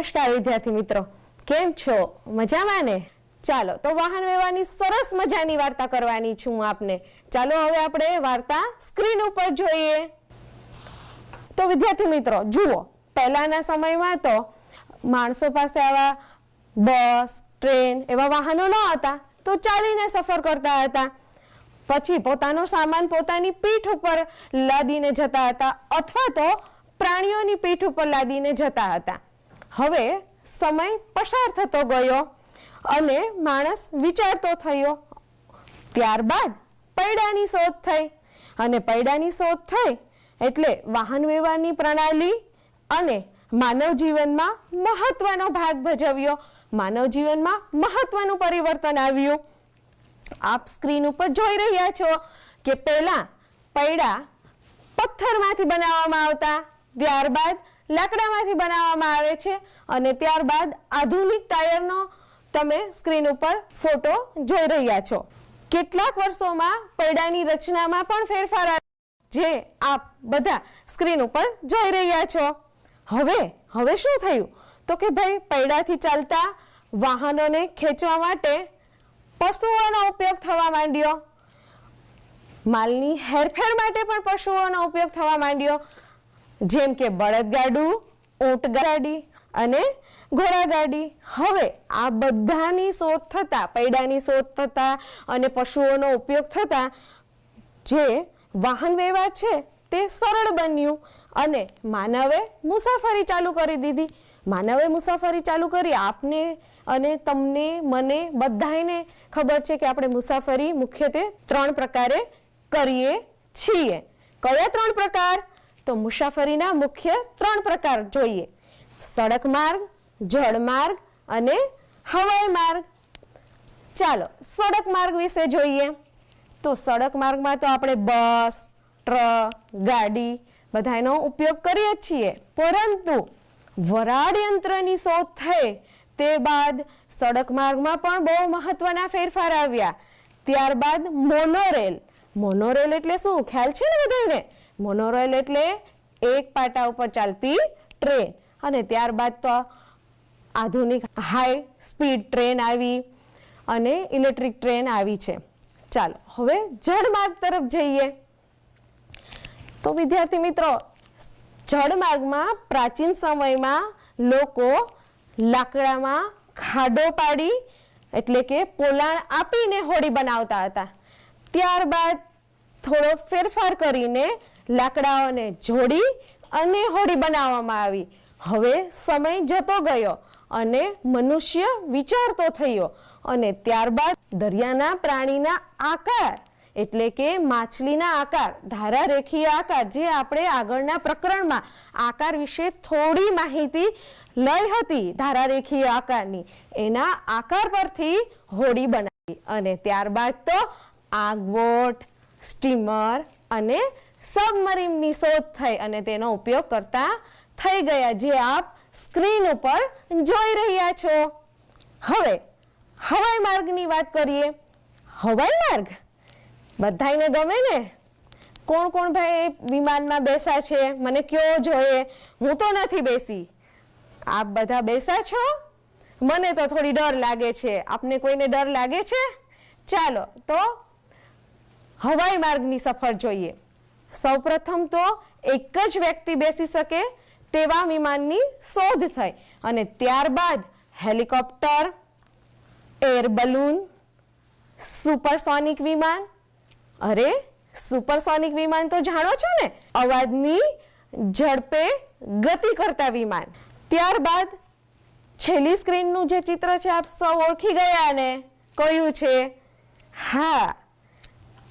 નમસ્કાર, વિદ્યાર્થી મિત્રો. કેમ છો? મજામાં ને? ચાલો, તો વાહન વ્યવહારની સરસ મજાની વાર્તા કરવાની છું આપને. ચાલો, હવે આપણે વાર્તા સ્ક્રીન ઉપર જોઈએ. તો વિદ્યાર્થી મિત્રો, જુઓ, પહેલાના સમયમાં તો માણસો પાસે આવા બસ, ટ્રેન એવા વાહનો ન હતા. તો ચાલીને સફર કરતા હતા. પછી પોતાનો સામાન પોતાની પીઠ ઉપર લાદીને જતા હતા. અથવા તો પ્રાણીઓની પીઠ ઉપર લાદીને જતા હતા. હવે સમય પસાર થતો ગયો અને માણસ વિચારતો થયો. ત્યારબાદ પૈડાની શોધ થઈ અને પૈડાની શોધ થઈ એટલે વાહન વ્યવહારની પ્રણાલી અને માનવ જીવનમાં મહત્વનો ભાગ ભજવ્યો. માનવ જીવનમાં મહત્વનું પરિવર્તન આવ્યું. આપ સ્ક્રીન ઉપર જોઈ રહ્યા છો કે પહેલા પૈડા પથ્થરમાંથી બનાવવામાં આવતા, ત્યારબાદ લાકડામાંથી બનાવવામાં આવે છે અને ત્યારબાદ આધુનિક ટાયરનો તમે સ્ક્રીન ઉપર ફોટો જોઈ રહ્યા છો. કેટલાક વર્ષોમાં પૈડાની રચનામાં પણ ફેરફાર જે આપ બધા સ્ક્રીન ઉપર જોઈ રહ્યા છો. હવે હવે શું થયું? તો કે ભાઈ, પૈડાથી ચાલતા વાહનોને ખેંચવા માટે પશુઓનો ઉપયોગ થવા માંડ્યો. માલની હેરફેર માટે પણ પશુઓનો ઉપયોગ થવા માંડ્યો. જેમ કે બળદગાડું, ઊંટગાડી અને ઘોડાગાડી. હવે આ બધાની શોધ થતાં, પૈડાની શોધ થતાં અને પશુઓનો ઉપયોગ થતાં જે વાહન વ્યવહાર છે તે સરળ બન્યું અને માનવે મુસાફરી ચાલુ કરી દીધી. માનવે મુસાફરી ચાલુ કરી. આપને અને તમને, મને બધાને ખબર છે કે આપણે મુસાફરી મુખ્યત્વે ત્રણ પ્રકારે કરીએ છીએ. કયા ત્રણ પ્રકાર? તો મુસાફરીના મુખ્ય ત્રણ પ્રકાર જોઈએ. સડક માર્ગ, જળ માર્ગ અને હવાઈ માર્ગ. ચાલો, સડક માર્ગ વિશે જોઈએ. તો સડક માર્ગમાં તો આપણે બસ, ટ્રક, ગાડી બધાનો ઉપયોગ કરીએ છીએ. પરંતુ વરાળ યંત્રની શોધ થઈ તે બાદ સડક માર્ગમાં પણ બહુ મહત્વના ફેરફાર આવ્યા. ત્યારબાદ મોનોરેલ મોનોરેલ એટલે શું? ખ્યાલ છે ને બધાને? મોનોરેલ એટલે એક પાટા ઉપર ચાલતી ટ્રેન. અને ત્યારબાદ તો આધુનિક હાઈ સ્પીડ ટ્રેન આવી અને ઇલેક્ટ્રિક ટ્રેન આવી છે. ચાલો, હવે જળમાર્ગ તરફ જઈએ. તો વિદ્યાર્થી મિત્રો જળમાર્ગમાં પ્રાચીન સમયમાં લોકો લાકડામાં ખાડો પાડી એટલે કે પોલાણ આપીને હોડી બનાવતા હતા. ત્યારબાદ થોડો ફેરફાર કરીને લાકડાઓને જોડી અને હોડી બનાવવામાં આવી. હવે સમય જતો ગયો અને મનુષ્ય વિચારતો થયો અને ત્યારબાદ દરિયાના પ્રાણીના આકાર એટલે કે માછલીના આકાર ધારા રેખીય આકાર જે આપણે આગળના પ્રકરણમાં આકાર વિશે થોડી માહિતી લઈ હતી ધારા રેખીય આકારની. એના આકાર પરથી હોડી બનાવી અને ત્યારબાદ તો આગબોટ સ્ટીમર અને સબમરીનની શોધ થઈ અને તેનો ઉપયોગ કરતા થઈ ગયા જે આપ સ્ક્રીન ઉપર જોઈ રહ્યા છો. હવે, હવાઈ માર્ગની વાત કરીએ. હવાઈ માર્ગ? બધાને ગમે ને? કોણ કોણ ભાઈ વિમાનમાં બેસા છે? મને કયો જોઈએ? હું તો નથી બેસી. આપ બધા બેસા છો? મને તો થોડી ડર લાગે છે. આપને કોઈને ડર લાગે છે? ચાલો, તો હવાઈ માર્ગની સફર જોઈએ. સૌપ્રથમ તો એક જ વ્યક્તિ બેસી શકે તેવા વિમાનની શોધ થઈ અને ત્યારબાદ હેલિકોપ્ટર, એર બલૂન, સુપરસોનિક વિમાન. અરે, સુપરસોનિક વિમાન તો જાણો છો ને? અવાજની ઝડપે ગતિ કરતા વિમાન. ત્યારબાદ છેલ્લી સ્ક્રીનનું જે ચિત્ર છે, આપ સૌ ઓળખી ગયા ને? કયું છે? હા,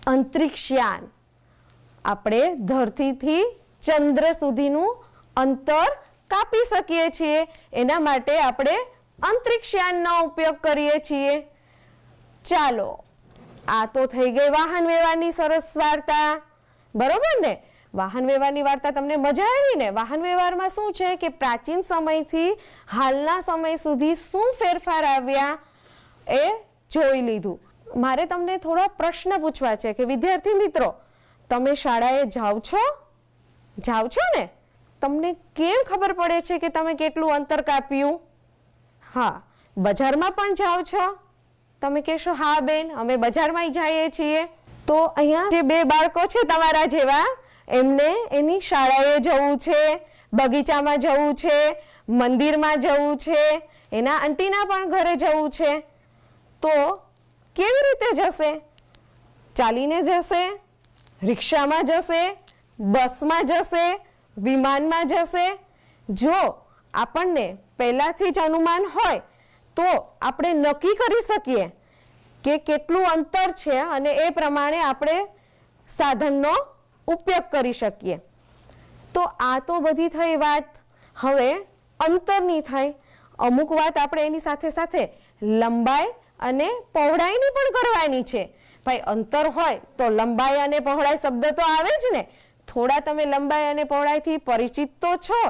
અંતરિક્ષયાન. આપણે ધરતીથી ચંદ્ર સુધીનું અંતર કાપી શકીએ છીએ. એના માટે આપણે અંતરિક્ષયાનનો ઉપયોગ કરીએ છીએ. ચાલો, આ તો થઈ ગઈ વાહન વ્યવહારની સરસ વાર્તા. બરોબર ને? વાહન વ્યવહારની વાર્તા તમને મજા આવી ને? વાહન વ્યવહારમાં શું છે કે પ્રાચીન સમયથી હાલના સમય સુધી શું ફેરફાર આવ્યા એ જોઈ લીધું. મારે તમને થોડા પ્રશ્ન પૂછવા છે કે વિદ્યાર્થી મિત્રો તમે શાળાએ જાઓ છો? જાઓ છો ને? તમને કેમ ખબર પડે છે કે તમે કેટલું અંતર કાપ્યું? હા, બજારમાં પણ જાઓ છો? તમે કહેશો, હા, બેન, અમે બજારમાં જઈએ છીએ. તો અહીંયા જે બે બાળકો છે તમારા જેવા, એમને એની શાળાએ જવું છે, બગીચામાં જવું છે, મંદિરમાં જવું છે, એના આંટીના પણ ઘરે જવું છે. તો કેવી રીતે જશે? ચાલીને જશે? રિક્ષામાં જશે, બસમાં જશે, વિમાનમાં જશે. જો આપણને પહેલાંથી જ અનુમાન હોય, તો આપણે નક્કી કરી શકીએ કે કેટલું અંતર છે અને એ પ્રમાણે આપણે સાધનનો ઉપયોગ કરી શકીએ. તો આ તો બધી થઈ વાત. હવે અંતરની થઈ અમુક વાત આપણે એની સાથે સાથે લંબાઈ અને પહોળાઈની પણ કરવાની છે. ભાઈ અંતર હોય તો લંબાઈ અને પહોળાઈ શબ્દ તો આવે જ ને. થોડા તમે લંબાઈ અને પહોળાઈથી પરિચિત તો છો,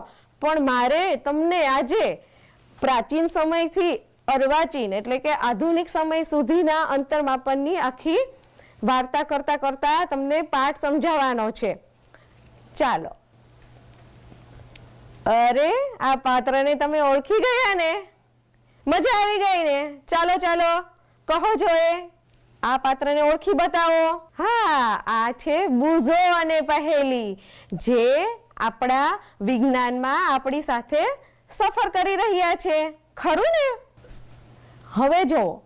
પણ મારે તમને આજે પ્રાચીન સમયથી અર્વાચીન એટલે કે આધુનિક સમય સુધીના અંતર માપનની આખી વાર્તા કરતા કરતા તમને પાઠ સમજાવવાનો છે. ચાલો. અરે, આ પાત્રને તમે ઓળખી ગયા ને? મજા આવી ગઈ ને? ચાલો ચાલો. કહો જો એ આ પાત્રને ઓળખી બતાવો. હા, આ છે બુઝો અને પહેલી, જે આપણા વિજ્ઞાનમાં આપણી સાથે સફર કરી રહ્યા છે. ખરું ને? હવે જો,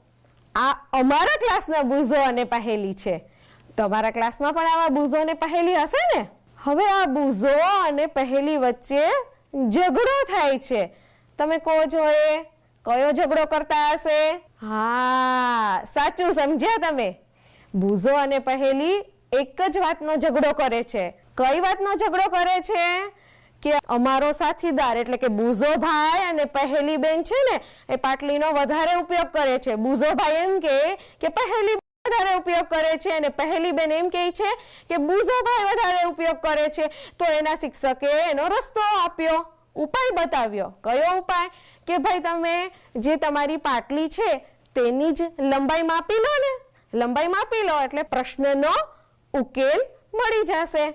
આ અમારા ક્લાસના બુઝો અને પહેલી છે. તમારા ક્લાસમાં પણ આવા બુઝો અને પહેલી હશે ને? હવે આ બુઝો અને પહેલી વચ્ચે ઝઘડો થાય છે. તમે કહો છો એ કયો ઝઘડો કરતા હશે? હા, સાચું સમજ્યા તમે. ભૂઝો અને પહેલી એક જ વાતનો ઝઘડો કરે છે. કઈ વાતનો ઝઘડો કરે છે? કે અમારો સાથીદાર, એટલે કે બુઝો ભાઈ અને પહેલી બેન છે ને, એ પાટલીનો વધારે ઉપયોગ કરે છે. બુઝો ભાઈ એમ કે કે પહેલી વધારે ઉપયોગ કરે છે અને પહેલી બેન એમ કહે છે કે બુઝો ભાઈ વધારે ઉપયોગ કરે છે. તો એના શિક્ષકે એનો રસ્તો આપ્યો, ઉપાય બતાવ્યો. કયો ઉપાય? કે ભાઈ તમે જે તમારી પાટલી છે તેની જ લંબાઈ માપી લો ને. લંબાઈ માપી લો એટલે પ્રશ્નનો ઉકેલ મળી જશે.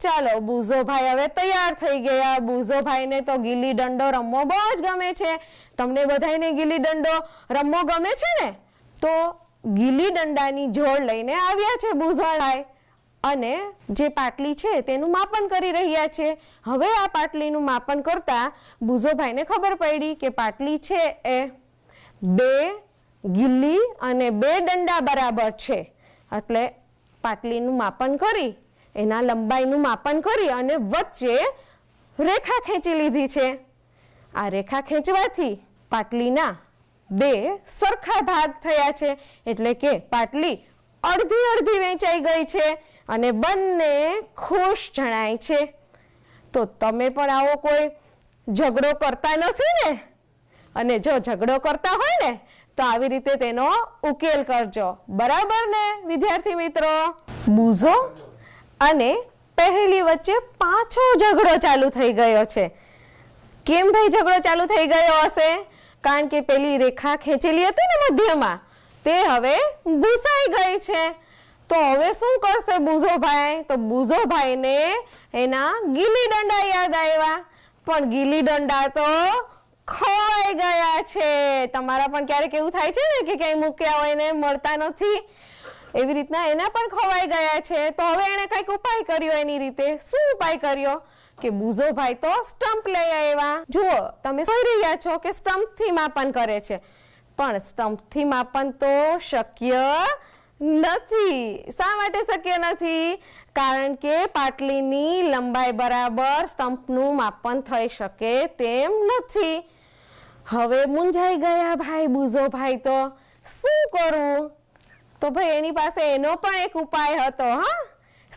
ચાલો બુઝો ભાઈ હવે તૈયાર થઈ ગયા. બુઝો ભાઈને તો ગીલી દંડો રમવો બહુ જ ગમે છે. તમને બધાને ગીલી દંડો રમવો ગમે છે ને? તો ગીલી દંડાની જોડ લઈને આવ્યા છે બુઝો ભાઈ અને જે પાટલી છે તેનું માપન કરી રહ્યા છે. હવે આ પાટલીનું માપન કરતા બુઝોભાઈને ખબર પડી કે પાટલી છે એ બે ગિલ્લી અને બે દંડા બરાબર છે. એટલે પાટલીનું માપન કરી, એના લંબાઈનું માપન કરી અને વચ્ચે રેખા ખેંચી લીધી છે. આ રેખા ખેંચવાથી પાટલીના બે સરખા ભાગ થયા છે. એટલે કે પાટલી અડધી અડધી વેચાઈ ગઈ છે. અને બંને ખુશ જણાય છે. તો તમે પણ આવો કોઈ ઝઘડો કરતા નથી ને? અને જો ઝઘડો કરતા હોય ને, તો આવી રીતે તેનો ઉકેલ કરજો. બરાબર ને, વિદ્યાર્થી મિત્રો? બુઝો? અને પહેલી વચ્ચે પાછો ઝઘડો ચાલુ થઈ ગયો છે. કેમ ભાઈ ઝઘડો ચાલુ થઈ ગયો હશે? કારણ કે પેલી રેખા ખેંચેલી હતી ને મધ્યમાં, તે હવે ભૂસાઈ ગઈ છે. તો હવે શું કરશે બુઝોભાઈ? તો બુઝોભાઈને એના ગીલી દંડા યાદ આવ્યા. પણ ગીલી દંડા તો ખોવાઈ ગયા છે. તમારા પણ ક્યારેક એવું થાય છે ને કે ક્યાંય મૂક્યા હોય ને મળતા નથી? એવી રીતના એના પણ ખોવાઈ ગયા છે. તો હવે એણે કંઈક ઉપાય કર્યો એની રીતે. શું ઉપાય કર્યો? કે બુઝો ભાઈ તો સ્ટમ્પ લઈ આવ્યા. જુઓ, તમે જોઈ રહ્યા છો કે સ્ટમ્પથી માપન કરે છે. પણ સ્ટમ્પથી માપન તો શક્ય નથી. શા માટે શક્ય નથી? કારણ કે પાટલીની લંબાઈ બરાબર સ્ટમ્પનું માપન થઈ શકે તેમ નથી. હવે મૂંઝાઈ ગયા ભાઈ, બુઝો ભાઈ તો શું કરવું તો ભાઈ એની પાસે એનો પણ એક ઉપાય હતો, હા?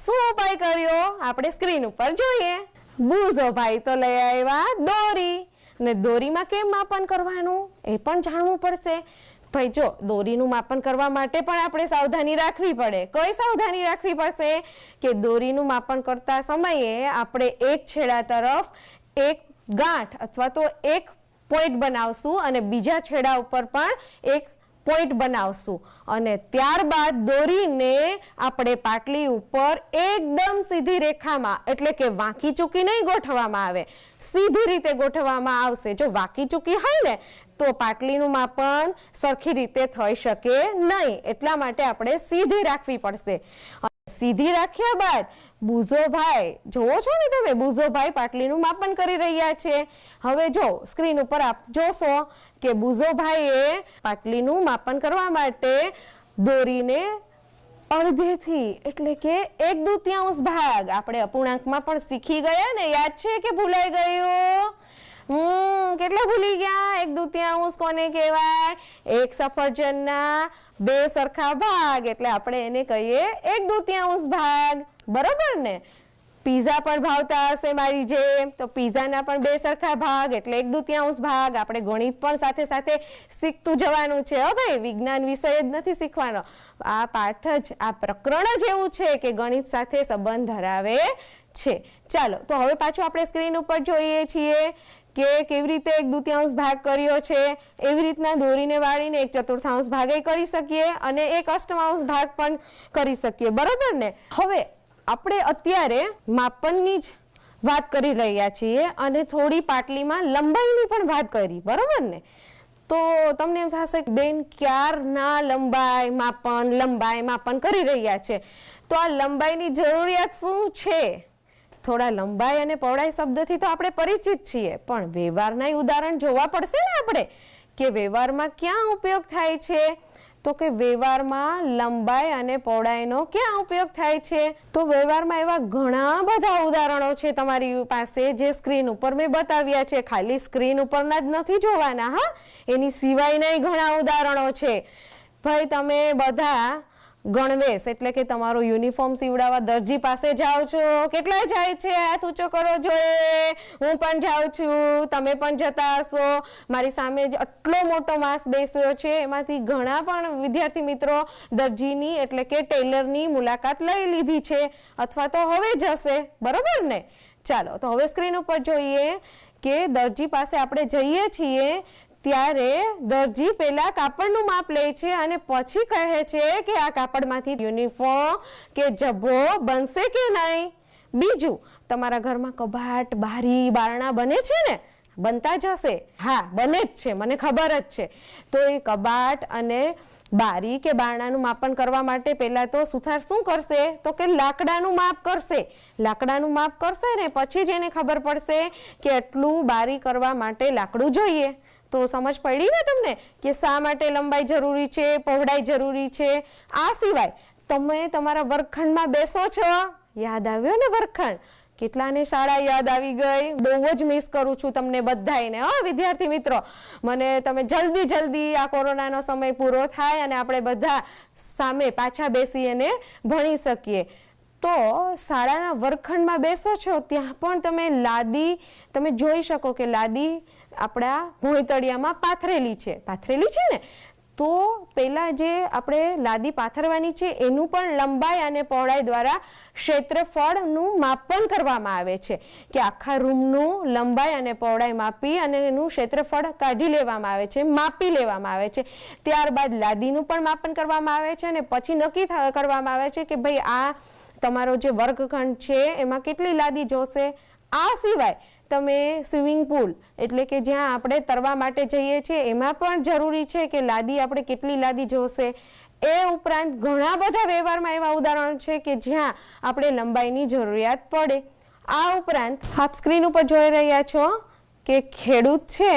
શું ઉપાય કર્યો? આપણે સ્ક્રીન ઉપર જોઈએ. બુઝો ભાઈ તો લઈ આવ્યા દોરી. ને દોરીમાં કેમ માપન કરવાનું? એ પણ જાણવું પડશે. ભાઈ, જો દોરીનું માપન કરવા માટે પણ આપણે સાવધાની રાખવી પડે. કઈ સાવધાની રાખવી પડશે? કે દોરીનું માપન કરતા સમયે આપણે એક છેડા તરફ એક ગાંઠ અથવા તો એક પોઈન્ટ બનાવશું અને બીજા છેડા ઉપર પણ એક પોઈન્ટ બનાવશું. અને ત્યારબાદ દોરીને આપણે પાટલી ઉપર એકદમ સીધી રેખામાં, એટલે કે વાંકી ચૂકી નહીં ગોઠવવામાં આવે, સીધી રીતે ગોઠવવામાં આવશે. જો વાંકી ચૂકી હોય ને તો પાટલીનું માપન સરખી રીતે થઈ શકે નહીં. એટલા માટે આપણે સીધી રાખવી પડશે. સીધી રાખ્યા બાદ બુઝોભાઈ, જોવો છો ને તમે? બુઝોભાઈ પાટલીનું માપન કરી રહ્યા છે. હવે જો, સ્ક્રીન ઉપર આપ જોશો કે બુઝોભાઈએ પાટલીનું માપન કરવા માટે દોરીને અડધેથી, એટલે કે એક દુત્યાંશ ભાગ આપણે અપૂર્ણાંકમાં પણ શીખી ગયા ને? યાદ છે કે ભૂલાઈ ગયું? હમ, કેટલા ભૂલી ગયા? એક દુતિયાંશ કોને કહેવાય? એક સફરજનના બે સરખા ભાગ. એટલે આપણે એને કહીએ એક દુતિયાંશ ભાગ. બરોબર ને? પીઝા પણ ભાવતા હશે મારી જેમ. તો પીઝાના પણ બે સરખા ભાગ, એટલે એક દુત્યાંશ ભાગ. આપણે ગણિત પણ સાથે સાથે શીખતું જવાનું છે. હો ભાઈ, વિજ્ઞાન વિષય જ નથી શીખવાનો. આ પાઠ જ, આ પ્રકરણ જ એવું છે કે ગણિત સાથે સંબંધ ધરાવે છે. ચાલો, તો હવે પાછું આપણે સ્ક્રીન ઉપર જોઈએ છીએ. કે કેવી રીતે એક દુત્યાંશ ભાગ કર્યો છે, એવી રીતના દોરીને વાળીને એક ચતુર્થાંશ ભાગે કરી શકીએ અને એક અષ્ટમાંશ ભાગ પણ કરી શકીએ. બરાબર ને? હવે આપણે અત્યારે માપનની જ વાત કરી રહ્યા છીએ અને થોડી પાટલીમાં લંબાઈની પણ વાત કરી. બરાબર ને? તો તમને એમ થશે બેન, ક્યારના લંબાઈ માપન લંબાઈ માપન કરી રહ્યા છે? તો આ લંબાઈની જરૂરિયાત શું છે? થોડા લંબાઈ અને પહોળાઈ શબ્દથી તો આપણે પરિચિત છીએ, પણ વ્યવહારના ઉદાહરણ જોવા પડશે ને આપણે? કે વ્યવહારમાં ક્યાં ઉપયોગ થાય છે? તો કે વ્યવહારમાં લંબાઈ અને પહોળાઈનો ક્યાં ઉપયોગ થાય છે? તો વ્યવહારમાં એવા ઘણા બધા ઉદાહરણો છે તમારી પાસે જે સ્ક્રીન ઉપર મેં બતાવ્યા છે. ખાલી સ્ક્રીન ઉપરના જ નથી જોવાના, હા? એની સિવાયના ઘણા ઉદાહરણો છે. ભાઈ, તમે બધા ગણવેશ એટલે કે તમારો યુનિફોર્મ સીવડાવવા દરજી પાસે જાઓ છો. કેટલા જાય છે? હાથ ઊંચો કરો જોઈએ હું પણ જાઉં છું. તમે પણ જતા હશો. મારી સામે જ આટલો મોટો માસ બેસ્યો છે. એમાંથી ઘણા પણ વિદ્યાર્થી મિત્રો દરજીની એટલે કે ટેલરની મુલાકાત લઈ લીધી છે. અથવા તો હવે જશે. બરોબર ને? ચાલો, તો હવે સ્ક્રીન ઉપર જોઈએ કે દરજી પાસે આપણે જઈએ છીએ ત્યારે દરજી પહેલાં કાપડનું માપ લે છે અને પછી કહે છે કે આ કાપડમાંથી યુનિફોર્મ કે જબ્બો બનશે કે નહીં? બીજું, તમારા ઘરમાં કબાટ, બારી, બારણા બને છે ને? બનતા જ હશે હા, બને જ છે, મને ખબર જ છે. તો એ કબાટ અને બારી કે બારણાનું માપન કરવા માટે પહેલાં તો સુથાર શું કરશે? તો કે લાકડાનું માપ કરશે. લાકડાનું માપ કરશે ને, પછી જ એને ખબર પડશે કે એટલું બારી કરવા માટે લાકડું જોઈએ. તો સમજ પડી ને તમને કે શા માટે લંબાઈ જરૂરી છે, પહોળાઈ જરૂરી છે? આ સિવાય તમે તમારા વર્ગખંડમાં બેસો છો? યાદ આવ્યો ને વર્ગખંડ? કેટલાને શાળા યાદ આવી ગઈ? બહુ જ મિસ કરું છું તમને બધાને હા, વિદ્યાર્થી મિત્રો, મને તમે જલ્દી જલ્દી આ કોરોનાનો સમય પૂરો થાય અને આપણે બધા સામે પાછા બેસી અને ભણી શકીએ. તો શાળાના વર્ગખંડમાં બેસો છો, ત્યાં પણ તમે લાદી, તમે જોઈ શકો કે લાદી આપણા ભોંયતળિયામાં પાથરેલી છે. પાથરેલી છે ને? તો પહેલાં જે આપણે લાદી પાથરવાની છે, એનું પણ લંબાઈ અને પહોળાઈ દ્વારા ક્ષેત્રફળનું માપન કરવામાં આવે છે કે આખા રૂમનું લંબાઈ અને પહોળાઈ માપી અને એનું ક્ષેત્રફળ કાઢી લેવામાં આવે છે, માપી લેવામાં આવે છે. ત્યારબાદ લાદીનું પણ માપન કરવામાં આવે છે અને પછી નક્કી કરવામાં આવે છે કે ભાઈ આ તમારો જે વર્ગખંડ છે, એમાં કેટલી લાદી જોશે? આ સિવાય તમે સ્વિમિંગ પુલ એટલે કે જ્યાં આપણે તરવા માટે જઈએ છીએ, એમાં પણ જરૂરી છે કે લાદી આપણે કેટલી લાદી જોશે. એ ઉપરાંત ઘણા બધા વ્યવહારમાં એવા ઉદાહરણો છે કે જ્યાં આપણે લંબાઈની જરૂરિયાત પડે. આ ઉપરાંત આપ સ્ક્રીન ઉપર જોઈ રહ્યા છો કે ખેડૂત છે,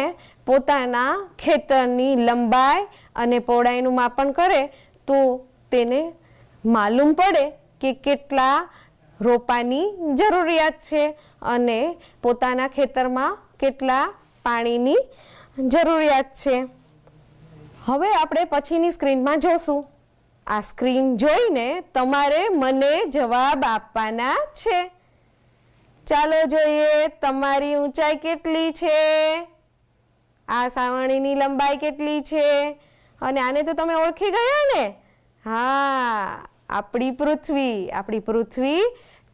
પોતાના ખેતરની લંબાઈ અને પહોળાઈનું માપન કરે તો તેને માલુમ પડે કે કેટલા રોપાની જરૂરિયાત છે. અને પોતાના ખેતરમાં કેટલા પાણીની જરૂરિયાત છે. હવે આપણે પછીની સ્ક્રીનમાં જોશું. આ સ્ક્રીન જોઈને તમારે મને જવાબ આપવાના છે. ચાલો જોઈએ તમારી ઊંચાઈ કેટલી છે? આ સાવણીની લંબાઈ કેટલી છે? અને આને તો તમે ઓળખી ગયા ને? હા, આપણી પૃથ્વી, આપણી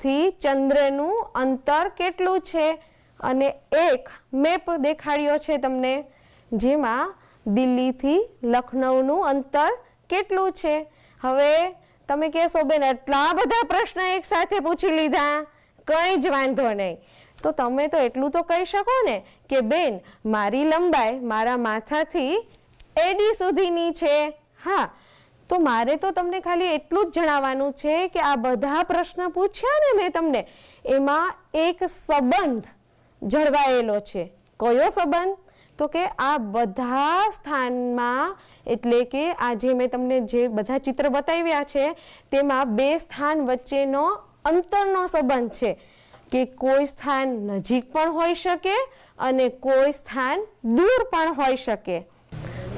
પૃથ્વીથી ચંદ્રનું અંતર કેટલું છે? અને એક મેપ દેખાડ્યો છે તમને, જેમાં દિલ્હીથી લખનૌનું અંતર કેટલું છે? હવે તમે કહેશો, બેન એટલા બધા પ્રશ્ન એક સાથે પૂછી લીધા. કંઈ જ વાંધો નહીં. તો તમે તો એટલું તો કહી શકો ને કે, બેન, મારી લંબાઈ મારા માથાથી એડી સુધીની છે. હા તો મારે તો તમને ખાલી એટલું જ જણાવવાનું છે કે આ બધા પ્રશ્ન પૂછ્યા ને મેં તમને, એમાં એક સંબંધ જળવાયેલો છે. કયો સંબંધ? તો કે આ બધા સ્થાનમાં, એટલે કે આ જે મેં તમને જે બધા ચિત્ર બતાવ્યા છે, તેમાં બે સ્થાન વચ્ચેનો અંતરનો સંબંધ છે કે કોઈ સ્થાન નજીક પણ હોઈ શકે અને કોઈ સ્થાન દૂર પણ હોઈ શકે.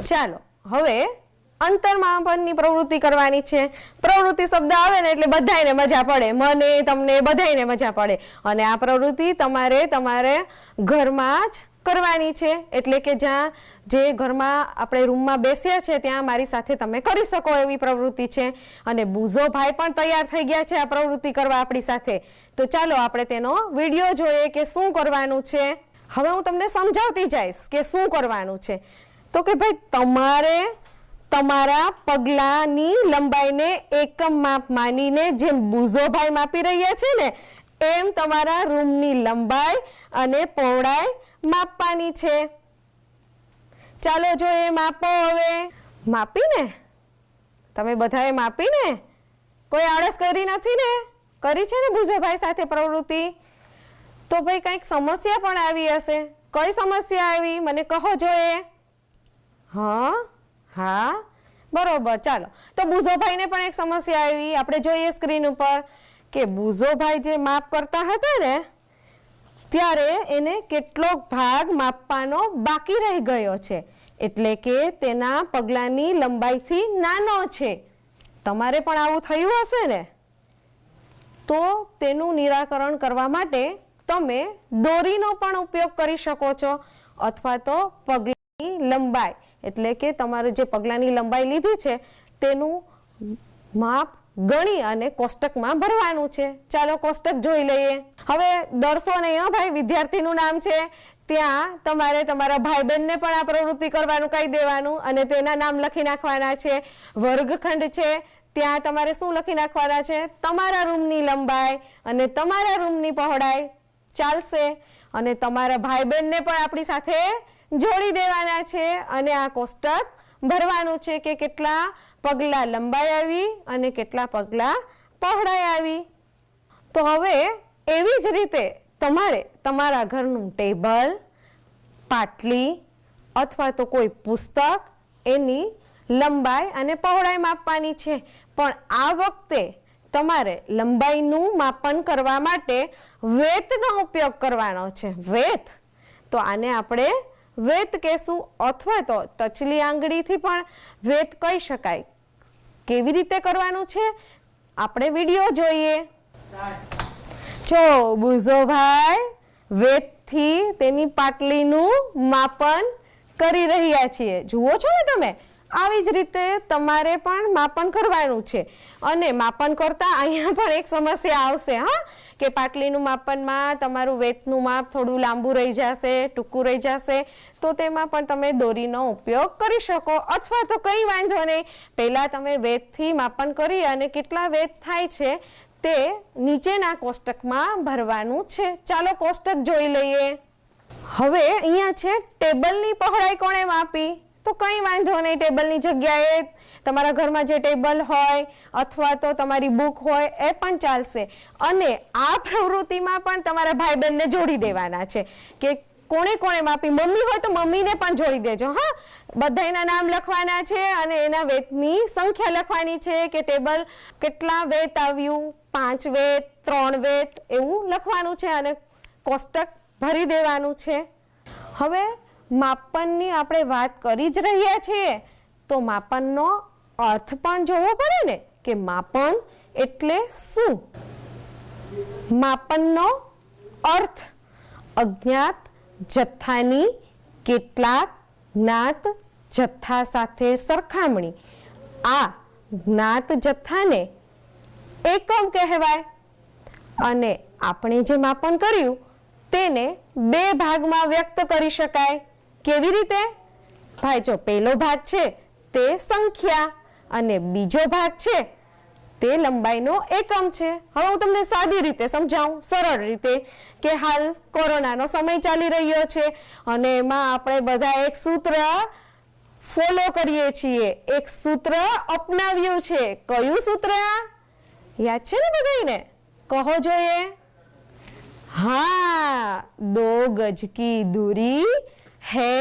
ચાલો, હવે અંતરમાપનની પ્રવૃત્તિ કરવાની છે. પ્રવૃત્તિ શબ્દ આવે ને એટલે બધાયને મજા પડે. મને, તમને બધાયને મજા પડે. અને આ પ્રવૃત્તિ તમારે તમારે ઘરમાં જ કરવાની છે. એટલે કે જ્યાં જે ઘરમાં આપણે રૂમમાં બેસ્યા છે, ત્યાં મારી સાથે તમે કરી શકો એવી પ્રવૃત્તિ છે. અને બુઝો ભાઈ પણ તૈયાર થઈ ગયા છે આ પ્રવૃત્તિ કરવા આપણી સાથે. તો ચાલો આપણે તેનો વીડિયો જોઈએ કે શું કરવાનું છે. હવે હું તમને સમજાવતી જઈશ કે શું કરવાનું છે. તો કે ભાઈ, તમારે તમારા પગલાની લંબાઈને એકમ માપ માનીને જેમ બુઝોભાઈ માપી રહ્યા છે ને, એમ તમારા રૂમની લંબાઈ અને પહોળાઈ માપવાની છે. ચાલો જો એ માપો હવે. માપીને તમે બધાએ માપીને કોઈ આળસ કરી નથી ને? કરી છે ને બુઝોભાઈ સાથે પ્રવૃત્તિ? તો ભાઈ કંઈક સમસ્યા પણ આવી હશે. કઈ સમસ્યા આવી? મને કહો જોઈએ હા? હા? બરોબર, ચાલો. તો બુઝોભાઈને પણ એક સમસ્યા આવી. આપણે જોઈએ સ્ક્રીન ઉપર કે બુઝોભાઈ જે માપ કરતા હતા ને, ત્યારે એને કેટલોક ભાગ માપવાનો બાકી રહી ગયો છે. એટલે કે તેના પગલાની લંબાઈથી નાનો છે. તમારે પણ આવું થયું હશે ને? તો તેનું નિરાકરણ કરવા માટે તમે દોરીનો પણ ઉપયોગ કરી શકો છો, અથવા તો પગલાની લંબાઈ. એટલે કે તમારે જે પગલાની લંબાઈ લીધી છે, તેનું માપ ગણી અને કોષ્ટકમાં ભરવાનું છે. ચાલો કોષ્ટક જોઈ લઈએ. હવે નહીં હો ભાઈ, વિદ્યાર્થીનું નામ છે. ત્યાં તમારે તમારા ભાઈ બહેનને પણ આ પ્રવૃત્તિ કરવાનું કહી દેવાનું અને તેના નામ લખી નાખવાના છે. વર્ગખંડ છે. ત્યાં તમારે શું લખી નાખવાના છે? તમારા રૂમની લંબાઈ અને તમારા રૂમની પહોળાઈ. ચાલશે. અને તમારા ભાઈ બહેનને પણ આપણી સાથે જોડી દેવાના છે અને આ કોષ્ટક ભરવાનું છે કે કેટલા પગલા લંબાઈ આવી અને કેટલા પગલા પહોળાઈ આવી. તો હવે એવી જ રીતે તમારે તમારા ઘરનું ટેબલ, પાટલી અથવા તો કોઈ પુસ્તક એની લંબાઈ અને પહોળાઈ માપવાની છે. પણ આ વખતે તમારે લંબાઈનું માપન કરવા માટે વેતનો ઉપયોગ કરવાનો છે. વેત? તો આને આપણે વેત કહેશું અથવા તો ટચલી આંગળીથી પણ વેત કહી શકાય. કેવી રીતે કરવાનું છે? આપણે વીડિયો જોઈએ. જો બુઝોભાઈ વેતથી તેની પાટલીનું માપન કરી રહ્યા છીએ. જુઓ છો ને તમે? આવી જ રીતે તમારે પણ માપન કરવાનું છે. અને માપન કરતા અહીંયા પણ એક સમસ્યા આવશે, હા? કે પાટલીનું માપનમાં તમારું વેતનું માપ થોડું લાંબુ રહી જશે, ટૂંકું રહી જશે, તો તેમાં પણ તમે દોરીનો ઉપયોગ કરી શકો. અથવા તો કંઈ વાંધો નહીં, પહેલાં તમે વેતથી માપન કરી અને કેટલા વેત થાય છે તે નીચેના કોષ્ટકમાં ભરવાનું છે. ચાલો કોષ્ટક જોઈ લઈએ. હવે અહીંયા છે, ટેબલની પહોળાઈ કોણે માપી? તો કંઈ વાંધો નહીં, ટેબલની જગ્યાએ તમારા ઘરમાં જે ટેબલ હોય અથવા તો તમારી બુક હોય, એ પણ ચાલશે. અને આ પ્રવૃત્તિમાં પણ તમારા ભાઈ બહેનને જોડી દેવાના છે કે કોણે કોણે માપી, મમ્મી હોય તો મમ્મીને પણ જોડી દેજો, હા? બધાના નામ લખવાના છે અને એના વેતની સંખ્યા લખવાની છે કે ટેબલ કેટલા વેત આવ્યું? પાંચ વેત, ત્રણ વેત, એવું લખવાનું છે અને કોષ્ટક ભરી દેવાનું છે. હવે માપનની આપણે વાત કરી જ રહ્યા છીએ. તો માપનનો અર્થ પણ જોવો પડે ને કે માપન એટલે શું? માપનનો અર્થ, અજ્ઞાત જથ્થાની કેટલાક જ્ઞાત જથ્થા સાથે સરખામણી. આ જ્ઞાત જથ્થાને એકમ કહેવાય. અને આપણે જે માપન કર્યું, તેને બે ભાગમાં વ્યક્ત કરી શકાય. કેવી રીતે? ભાઈ, જો પહેલો ભાગ છે તે સંખ્યા અને બીજો ભાગ છે તે લંબાઈનો એકમ છે. હવે હું તમને સાદી રીતે સમજાવું, સરળ રીતે કે હાલ કોરોનાનો સમય ચાલી રહ્યો છે અને એમાં આપણે બધા એક સૂત્ર ફોલો કરીએ છીએ. એક સૂત્ર અપનાવ્યું છે. કયું સૂત્ર? યાદ છે ને બધાને કહો જોઈએ. હા દો ગજ કી દૂરી है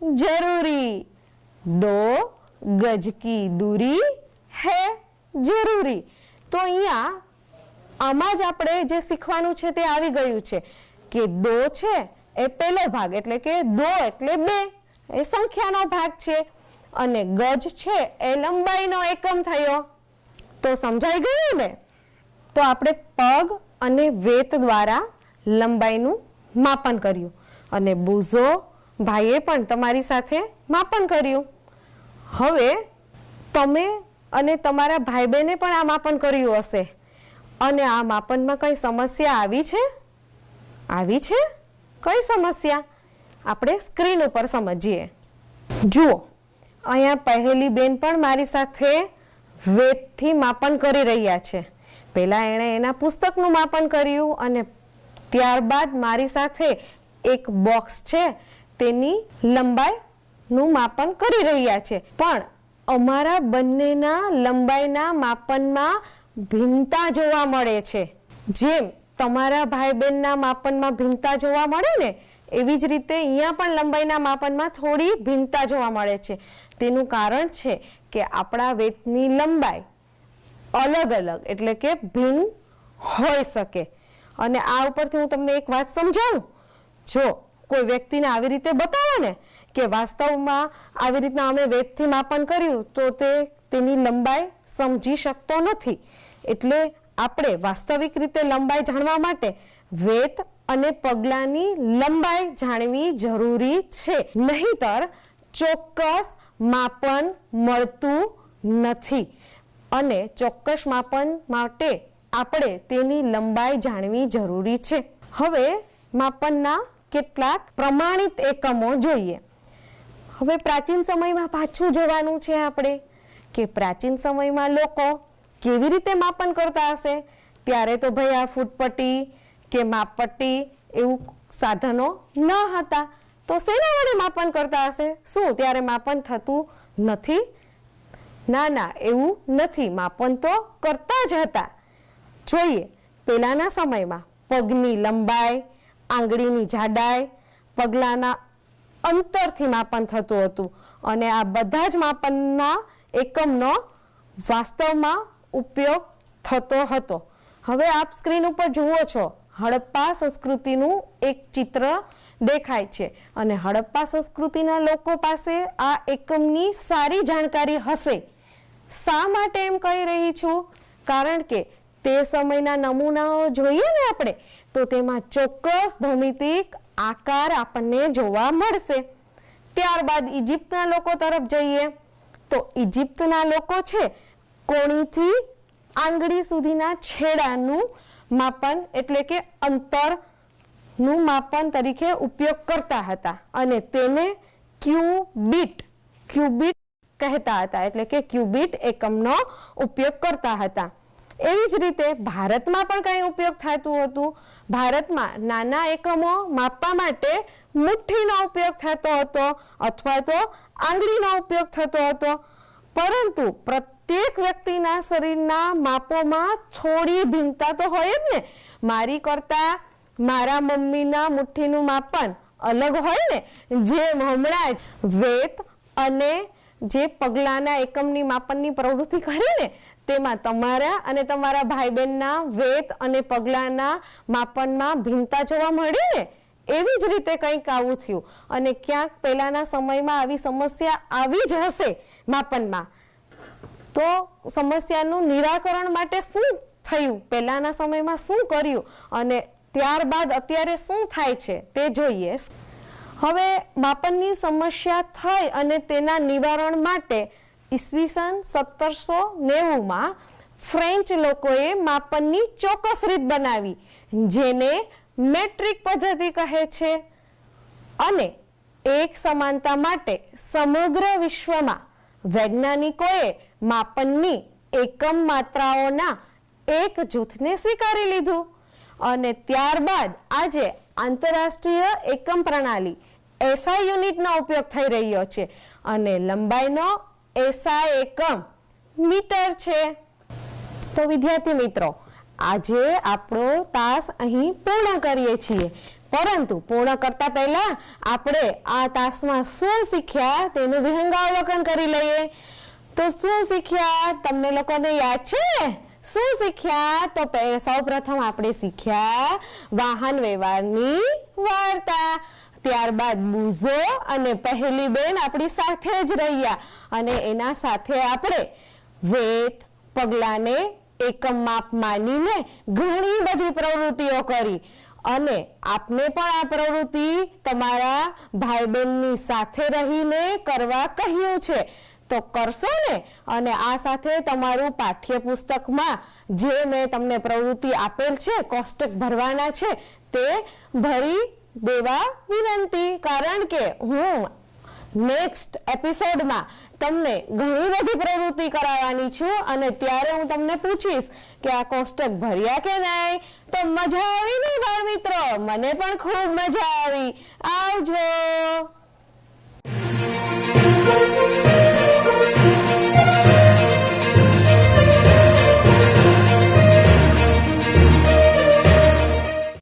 जरूरी दो गज की दूरी है જરૂરી. તો અહીંયા આમાં જ આપણે જે શીખવાનું છે તે આવી ગયું છે કે દો છે એ પહેલો ભાગ, એટલે કે દો એટલે બે. એ સંખ્યાનો ભાગ છે. અને ગજ છે એ લંબાઈનો એકમ થયો. તો સમજાઈ ગયું ને? તો આપણે પગ અને વેત દ્વારા લંબાઈનું માપન કર્યું. અને બુઝો ભાઈએ પણ તમારી સાથે માપન કર્યું. હવે તમે અને તમારા ભાઈ બહેને પણ આ માપન કર્યું હશે. અને આ માપનમાં કઈ સમસ્યા આવી છે? આવી છે? કઈ સમસ્યા? આપણે સ્ક્રીન ઉપર સમજીએ. જુઓ, અહીંયા પહેલી બેન પણ મારી સાથે વેદથી માપન કરી રહ્યા છે. પહેલાં એણે એના પુસ્તકનું માપન કર્યું અને ત્યારબાદ મારી સાથે એક બોક્સ છે તેની લંબાઈનું માપન કરી રહ્યા છે. પણ અમારા બંનેના લંબાઈના માપનમાં ભિન્નતા જોવા મળે છે. જેમ તમારા ભાઈ બહેનના માપનમાં ભિન્નતા જોવા મળે ને, એવી જ રીતે અહીંયા પણ લંબાઈના માપનમાં થોડી ભિન્નતા જોવા મળે છે. તેનું કારણ છે કે આપણા વેતની લંબાઈ અલગ અલગ એટલે કે ભિન્ન હોઈ શકે. અને આ ઉપરથી હું તમને એક વાત સમજાવું. જો કોઈ વ્યક્તિને આવી રીતે બતાવે ને કે વાસ્તવમાં આવી રીતના અમે વેગથી માપન કર્યું, તો તે તેની લંબાઈ સમજી શકતો નથી. એટલે આપણે વાસ્તવિક રીતે લંબાઈ જાણવા માટે વેત અને પગલાની લંબાઈ જાણવી જરૂરી છે. નહીતર ચોક્કસ માપન મળતું નથી. અને ચોક્કસ માપન માટે આપણે તેની લંબાઈ જાણવી જરૂરી છે. હવે માપનના કેટલાક પ્રમાણિત એકમો જોઈએ. હવે પ્રાચીન સમયમાં પાછું જવાનું છે આપણે કે પ્રાચીન સમયમાં લોકો કેવી રીતે માપન કરતા હશે? ત્યારે તો ભાઈ આ ફૂટપટ્ટી કે માપપટ્ટી એવું સાધનો ન હતા. તો શેના વડે માપન કરતા હશે? શું ત્યારે માપન થતું નથી? ના ના, એવું નથી. માપન તો કરતા જ હતા. જોઈએ પહેલાના સમયમાં પગની લંબાઈ આંગળીની જાડાઈ પગલાના અંતરથી માપન થતું હતું. અને આ બધા જ માપનના એકમનો વાસ્તવમાં ઉપયોગ થતો હતો. હવે આપ સ્ક્રીન ઉપર જુઓ છો, હડપ્પા સંસ્કૃતિનું એક ચિત્ર દેખાય છે. અને હડપ્પા સંસ્કૃતિના લોકો પાસે આ એકમની સારી જાણકારી હશે. શા માટે એમ કહી રહી છું? કારણ કે તે સમયના નમૂનાઓ જોઈએ ને આપણે, તો તેમાં ચોક્કસ ભૌમિતિક આકાર આપણને જોવા મળશે. ત્યારબાદ ઇજિપ્તના લોકો તરફ જઈએ, તો ઇજિપ્તના લોકો છે, કોણીથી આંગળી સુધીના છેડાનું માપન, એટલે કે અંતરનું માપન તરીકે ઉપયોગ કરતા હતા અને તેને ક્યુબિટ ક્યુબિટ કહેતા હતા, એટલે કે ક્યુબિટ એકમનો ઉપયોગ કરતા હતા. એવી જ રીતે ભારતમાં પણ કંઈ ઉપયોગ થતું હતું. ભારતમાં નાના એકમો માપવા માટે મુઠ્ઠીનો ઉપયોગ થતો હતો અથવા તો આંગળીનો ઉપયોગ થતો હતો. પરંતુ પ્રત્યેક વ્યક્તિના શરીરના માપોમાં થોડી ભિન્નતા તો હોય જ ને. મારી કરતા મારા મમ્મીના મુઠ્ઠીનું માપન અલગ હોય ને. જેમ હમણાં જ વેત અને જે પગલાના એકમની માપનની પ્રવૃત્તિ કરી ને તેમાં તમારા અને તમારા ભાઈ બહેનના વેત અને પગલાના માપનમાં ભિન્નતા જોવા મળી ને? એવી જ રીતે કંઈક આવું થયું. અને ક્યાંક પહેલાના સમયમાં આવી સમસ્યા આવી જ હશે માપનમાં. તો સમસ્યાનું નિરાકરણ માટે શું થયું? પહેલાના સમયમાં શું કર્યું? અને ત્યારબાદ અત્યારે શું થાય છે તે જોઈએ. હવે માપનની સમસ્યા થઈ અને તેના નિવારણ માટે ઈસવીસન સત્તરસો નેવુંમાં ફ્રેન્ચ લોકોએ માપનની ચોક્કસ રીત બનાવી, જેને મેટ્રિક પદ્ધતિ કહે છે. અને એક સમાનતા માટે સમગ્ર વિશ્વમાં વૈજ્ઞાનિકોએ માપનની એકમ માત્રાઓના એક જૂથને સ્વીકારી લીધું. અને ત્યારબાદ આજે આંતરરાષ્ટ્રીય એકમ પ્રણાલી, એસઆઈ યુનિટનો ઉપયોગ થઈ રહ્યો છે. અને લંબાઈનો એસઆઈ એકમ મીટર છે. તો વિદ્યાર્થી મિત્રો, આજે આપણો તાસ અહીં પૂર્ણ કરીએ છીએ. પરંતુ પૂર્ણ કરતા પહેલા આપણે આ તાસમાં શું શીખ્યા તેનું વિહંગાવલોકન કરી લઈએ. તો શું શીખ્યા? તમને લોકોને યાદ છે ને? શું શીખ્યા? તો સૌ પ્રથમ આપણે શીખ્યા વાહન વ્યવહારની વાર્તા. ત્યારબાદ બુઝો અને પહેલી બેન આપણી સાથે જ રહ્યા અને એના સાથે આપણે વેત, પગલાને, એકમ માપ માનીને ઘણી બધી પ્રવૃત્તિઓ કરી. અને આપને પણ આ પ્રવૃત્તિ તમારા ભાઈ બહેનની સાથે રહીને કરવા કહ્યું છે. તો કરશો ને? અને આ સાથે તમારું પાઠ્યપુસ્તકમાં જે મેં તમને પ્રવૃત્તિ આપેલ છે, કોષ્ટક ભરવાના છે, તે ભરી દેવા વિનંતી, કારણ કે હું નેક્સ્ટ એપિસોડમાં તમને ઘણી બધી પ્રવૃત્તિ કરાવવાની છું અને ત્યારે હું તમને પૂછીશ કે આ કોષ્ટક ભર્યા કે નહીં? તો મજા આવી નહીં બાળ મિત્રો? મને પણ ખૂબ મજા આવી. આવજો.